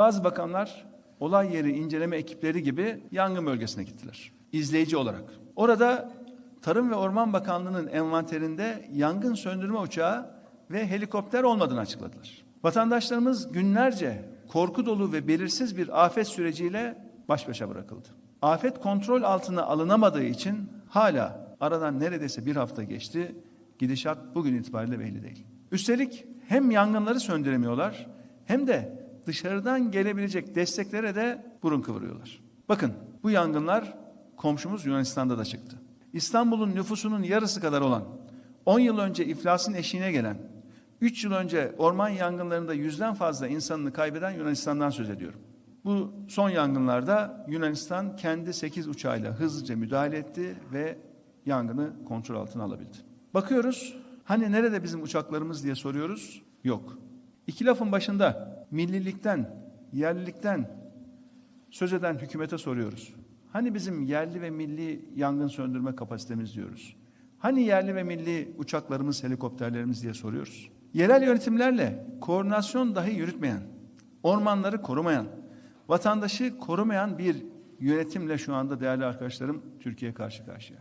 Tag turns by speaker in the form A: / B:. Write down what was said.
A: Bazı bakanlar olay yeri inceleme ekipleri gibi yangın bölgesine gittiler. İzleyici olarak. Orada Tarım ve Orman Bakanlığı'nın envanterinde yangın söndürme uçağı ve helikopter olmadığını açıkladılar. Vatandaşlarımız günlerce korku dolu ve belirsiz bir afet süreciyle baş başa bırakıldı. Afet kontrol altına alınamadığı için hala aradan neredeyse bir hafta geçti. Gidişat bugün itibariyle belli değil. Üstelik hem yangınları söndüremiyorlar hem de dışarıdan gelebilecek desteklere de burun kıvırıyorlar. Bakın bu yangınlar komşumuz Yunanistan'da da çıktı. İstanbul'un nüfusunun yarısı kadar olan, 10 yıl önce iflasın eşiğine gelen, 3 yıl önce orman yangınlarında yüzden fazla insanını kaybeden Yunanistan'dan söz ediyorum. Bu son yangınlarda Yunanistan kendi 8 uçağıyla hızlıca müdahale etti ve yangını kontrol altına alabildi. Bakıyoruz, hani nerede bizim uçaklarımız diye soruyoruz, yok. İki lafın başında millilikten, yerlilikten söz eden hükümete soruyoruz. Hani bizim yerli ve milli yangın söndürme kapasitemiz diyoruz. Hani yerli ve milli uçaklarımız, helikopterlerimiz diye soruyoruz. Yerel yönetimlerle koordinasyon dahi yürütmeyen, ormanları korumayan, vatandaşı korumayan bir yönetimle şu anda değerli arkadaşlarım Türkiye karşı karşıya.